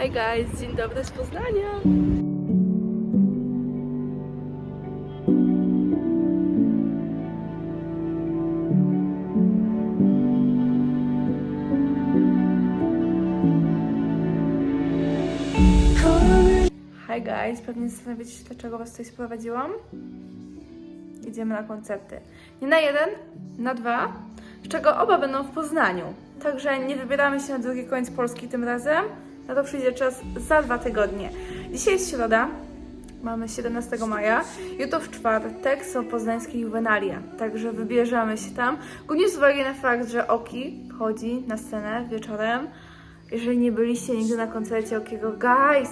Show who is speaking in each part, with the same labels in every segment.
Speaker 1: Hi guys, dzień dobry z Poznania. Hi guys, pewnie zastanawiacie się, dlaczego was tutaj sprowadziłam. Idziemy na koncerty. Nie na jeden, na dwa, z czego oba będą w Poznaniu. Także nie wybieramy się na drugi koniec Polski tym razem. Na to przyjdzie czas za dwa tygodnie. Dzisiaj jest środa, mamy 17 maja. Jutro w czwartek są poznańskie juwenalia, także wybierzemy się tam. Głównie z uwagi na fakt, że Oki wchodzi na scenę wieczorem. Jeżeli nie byliście nigdy na koncercie Okiego, guys,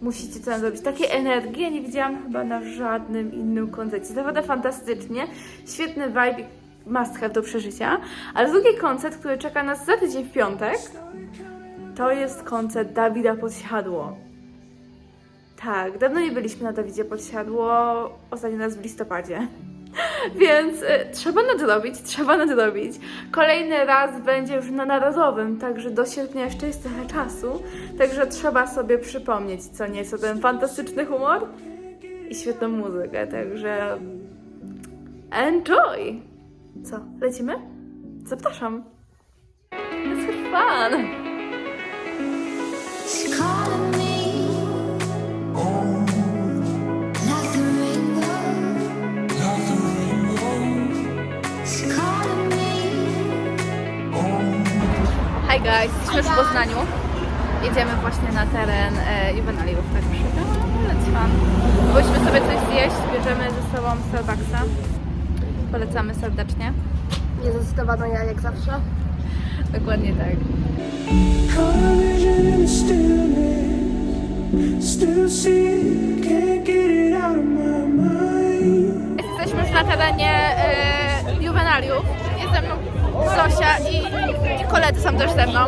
Speaker 1: musicie to zrobić. Takiej energii nie widziałam chyba na żadnym innym koncercie. Naprawdę fantastycznie, świetny vibe, must have do przeżycia. Ale drugi koncert, który czeka nas za tydzień w piątek, to jest koncert Dawida Podsiadło. Tak, dawno nie byliśmy na Dawidzie Podsiadło, ostatni raz w listopadzie. Więc y, trzeba nadrobić, trzeba nadrobić. Kolejny raz będzie już na Narodowym, także do sierpnia jeszcze jest trochę czasu. Także trzeba sobie przypomnieć co nieco ten fantastyczny humor i świetną muzykę, także enjoy! Co, lecimy? Zapraszam! Let's have fun! Hi guys, jesteśmy w Poznaniu. Jedziemy właśnie na teren e, juwenaliów, także no, let's fun. Byliśmy sobie coś zjeść, bierzemy ze sobą Starbucksa. Polecamy serdecznie.
Speaker 2: Niezdecydowano ja jak zawsze.
Speaker 1: Dokładnie tak. Jesteśmy już na terenie e, juwenaliów. Jest ze mną Zosia i, i koledzy są też ze mną.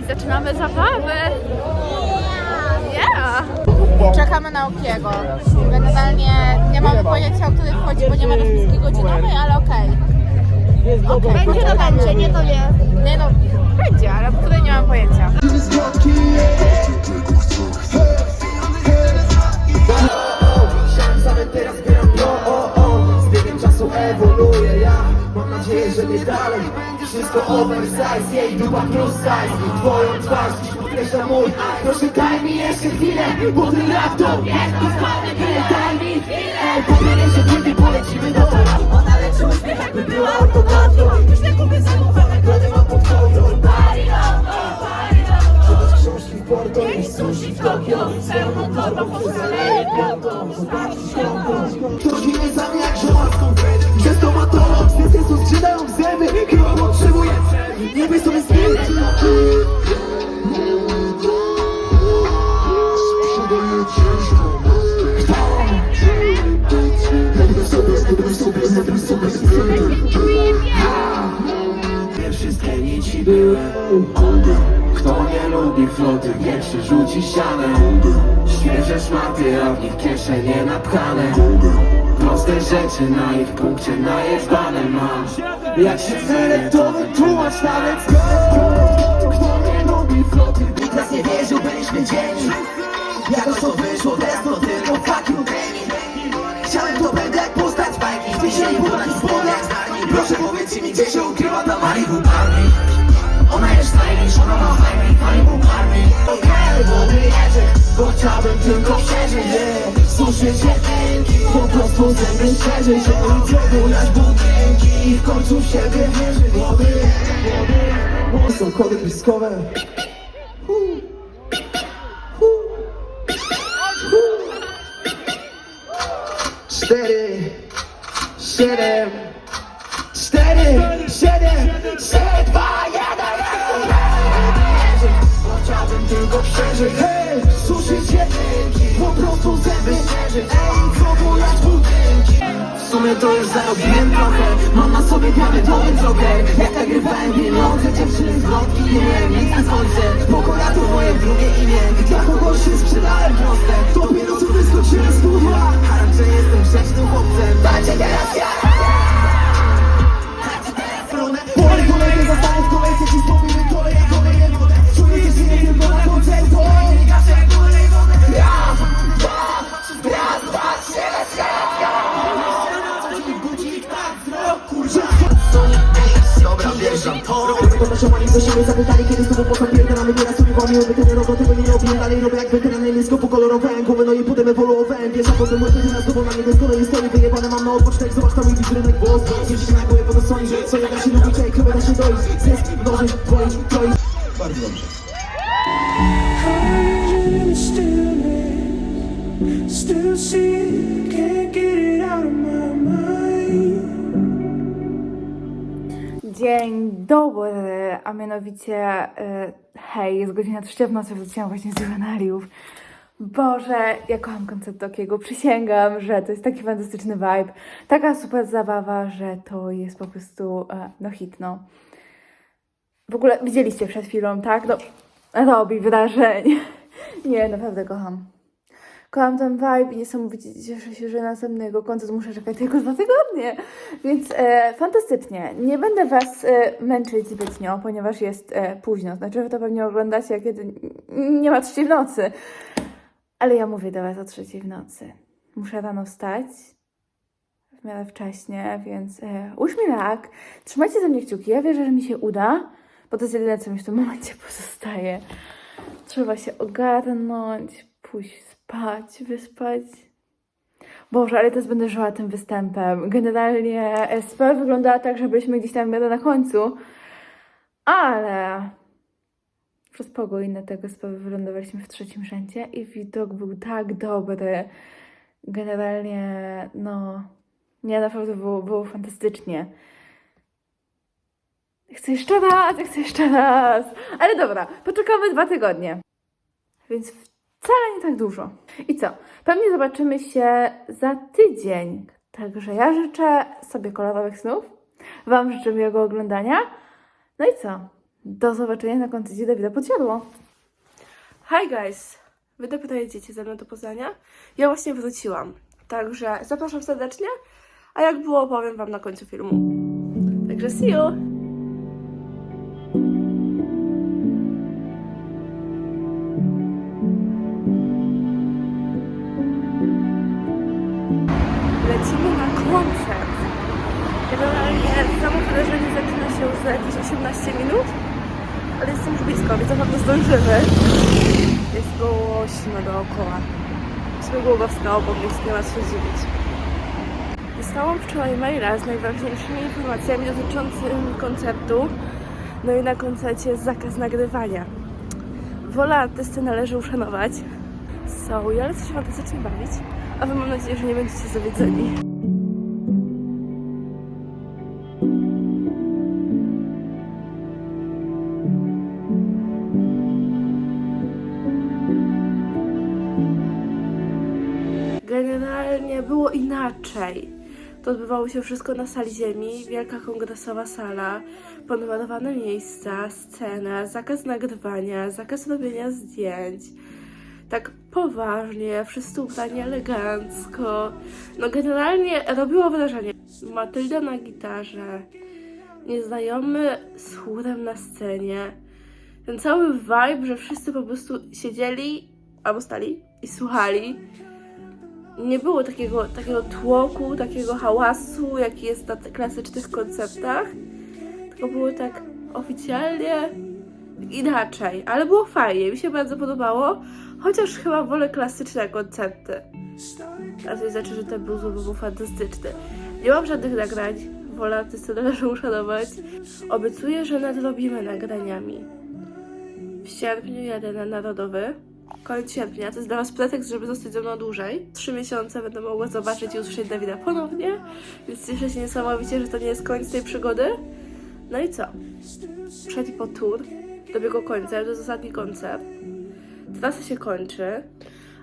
Speaker 1: I zaczynamy zabawę. Yeah!
Speaker 2: Czekamy na Okiego. Generalnie nie mamy pojęcia, o który wchodzi, bo nie ma rozpiski godzinowej, ale okej. Okay. Będzie to będzie, nie to nie. Nie no, będzie, ale której nie mam pojęcia.
Speaker 3: Ewoluuje ja Mam nadzieję, że nie dalej Wszystko jej dupa plus size Twoją twarz dziś podkreśla mój Proszę daj mi jeszcze chwilę Bo ten rap jest fajny byle daj mi chwilę Powielę się kiedy polecimy do Ona leczy uśmiech jakby była sushi w Tokio Z pełną torbą pozaleję piątą sam jak stomatolog z sensu skrzydają zęby. Chyba potrzebuję Nie sobie zmienić nie lubi floty, pierwszy rzuci ścianę Świeże szmaty, a w nich kieszenie napchane Proste rzeczy na ich punkcie najeżdżane mam. Jak się zmylę, to wytłumacz nawet. Kto nie lubi floty, nikt nas nie wierzył, byliśmy dzieni Jakoś to wyszło, teraz to tylko fuck you Chciałem to będę jak postać bajki Dzisiaj ponad spodnie jak znani Proszę powiedzcie mi gdzie się ukrywa ta Barbie Ona jest stylish, ona ma fajny zęby szczerze Że wyciągnąć budynki I w końcu w siebie wierzyć Głowy, głowy Są kody bliskowe. Cztery, siedem, cztery, siedem, trzy, dwa, jeden, jeden. Chciałbym tylko przeżyć, hej, suszyć jedynki, po prostu zęby ej, próbować budynki. W sumie to już zarobiłem trochę, mam na sobie więc okej. Jak nagrywałem pieniądze, dziewczyny z lotki, nie miałem nic na końcu. Pokora to moje drugie imię, dla kogoś się sprzedałem proste. Dopiero co wyskoczyłem z studia, a raczej jestem grzecznym chłopcem. Dajcie teraz ja! Były ten rok, tego nie robię. Dalej robię jak weteran, nisko pokolorowałem głowę No i potem ewoluowałem, wiesz, a potem łapy na znowu na mnie Skoro jest to wyjebane mam na odpocznek Zobacz tam mój wizerunek głos Jeśli na głowie potem sądzi, że co ja da się lubić, ej, krowę da się doić Zysk, mnożyć, dwoić, troić Bardzo dobrze.
Speaker 4: Hiding in the stillness, still see it, can't get it out of my mind.
Speaker 5: Dzień dobry, a mianowicie y, hej, jest godzina trzecia w nocy, wróciłam właśnie z juwenaliów. Boże, ja kocham koncept takiego, przysięgam, że to jest taki fantastyczny vibe, taka super zabawa, że to jest po prostu, e, no hit, no. W ogóle widzieliście przed chwilą, tak? No, robi wydarzeń. Nie, naprawdę kocham. Kocham ten vibe i niesamowicie cieszę się, że następnego koncert muszę czekać tylko dwa tygodnie. Więc e, fantastycznie. Nie będę Was e, męczyć zbytnio, ponieważ jest e, późno. Znaczy, Wy to pewnie oglądacie, kiedy nie ma trzeciej w nocy. Ale ja mówię do Was o trzeciej w nocy. Muszę rano wstać w miarę wcześnie, więc e, rak. Trzymajcie ze mnie kciuki. Ja wierzę, że mi się uda, bo to jest jedyne, co mi w tym momencie pozostaje. Trzeba się ogarnąć, pójść spać, wyspać. Boże, ale teraz będę żyła tym występem. Generalnie sprawa wyglądała tak, że byliśmy gdzieś tam na końcu, ale przez pogodę tego sprawy wylądowaliśmy w trzecim rzędzie i widok był tak dobry. Generalnie, no, nie, naprawdę było, było fantastycznie. Chcę jeszcze raz, chcę jeszcze raz. Ale dobra, poczekamy dwa tygodnie. Więc wcale nie tak dużo. I co? Pewnie zobaczymy się za tydzień. Także ja życzę sobie kolorowych snów. Wam życzę miłego oglądania. No i co? Do zobaczenia na koncercie Dawida Podsiadło. Hi guys! Wy dopiero jedziecie ze mną do Poznania. Ja właśnie wróciłam. Także zapraszam serdecznie. A jak było, powiem Wam na końcu filmu. Także see you! 18 minut, ale jestem już blisko, więc na pewno zdążymy. Jest głośno dookoła. Musimy Głogowska obok, więc nie ma co się dziwić. Dostałam wczoraj maila z najważniejszymi informacjami dotyczącymi koncertu. No i na koncercie jest zakaz nagrywania. Wola artysty należy uszanować. So, ja lecę się fantastycznie bawić, a wy mam nadzieję, że nie będziecie zawiedzeni. Generalnie było inaczej. To odbywało się wszystko na sali ziemi, wielka kongresowa sala, ponumerowane miejsca, scena, zakaz nagrywania, zakaz robienia zdjęć. Tak poważnie, wszyscy ubrani elegancko. No generalnie robiło wrażenie. Matylda na gitarze, nieznajomy z chórem na scenie. Ten cały vibe, że wszyscy po prostu siedzieli albo stali i słuchali nie było takiego, takiego tłoku, takiego hałasu, jaki jest na klasycznych koncertach. Tylko było tak oficjalnie inaczej, ale było fajnie, mi się bardzo podobało, chociaż chyba wolę klasyczne koncerty. A to znaczy, że ten blues był fantastyczny. Nie mam żadnych nagrań, wolę artysty należy uszanować. Obiecuję, że nadrobimy nagraniami. W sierpniu jadę na Narodowy. Koniec sierpnia, to jest dla Was pretekst, żeby zostać ze mną dłużej. Trzy miesiące będę mogła zobaczyć i usłyszeć Dawida ponownie, więc cieszę się niesamowicie, że to nie jest koniec tej przygody. No i co? Przed i po tour, dobiegł końca, to jest ostatni koncert. Trasa się kończy,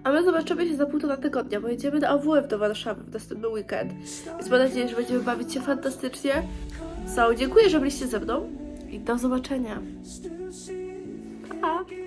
Speaker 5: a my zobaczymy się za półtora tygodnia, bo jedziemy na AWF do Warszawy w następny weekend. Więc mam nadzieję, że będziemy bawić się fantastycznie. So, dziękuję, że byliście ze mną i do zobaczenia. Pa!